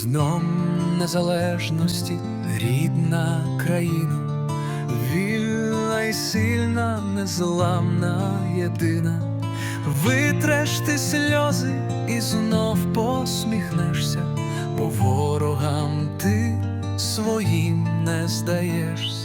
Днем незалежності рідна країна, вільна і сильна, незламна єдина. Витреш ти сльози і знов посміхнешся, бо ворогам ти своїм не здаєшся.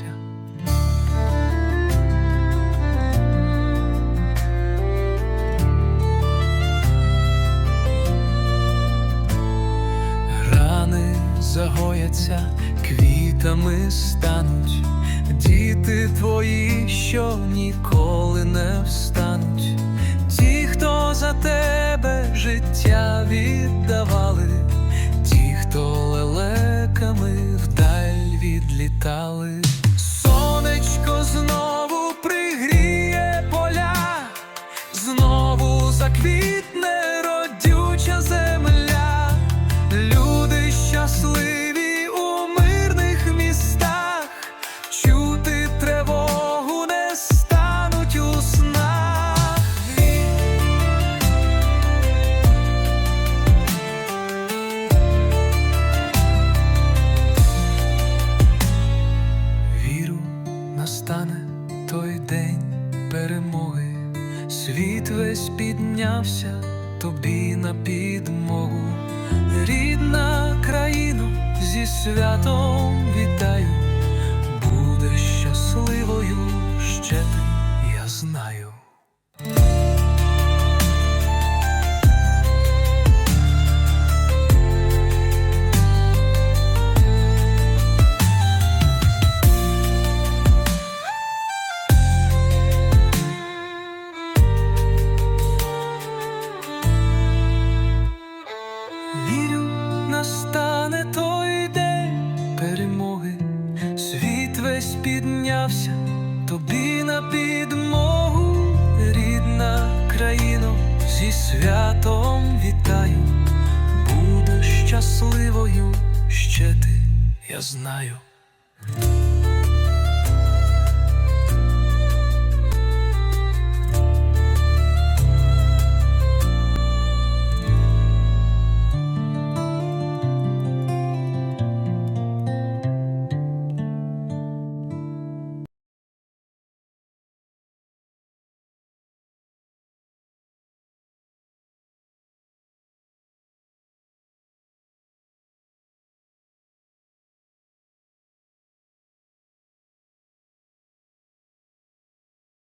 Загояться, квітами стануть, діти твої, що ніколи не встануть, ті, хто за тебе життя віддавали, ті, хто лелеками вдаль відлітали. Настане той день перемоги, світ весь піднявся тобі на підмогу, рідна країну зі святом вітаю, буде щасливою ще ти, я знаю. Піднявся, тобі на підмогу, рідна країно, зі святом вітаю, будеш щасливою ще ти, я знаю.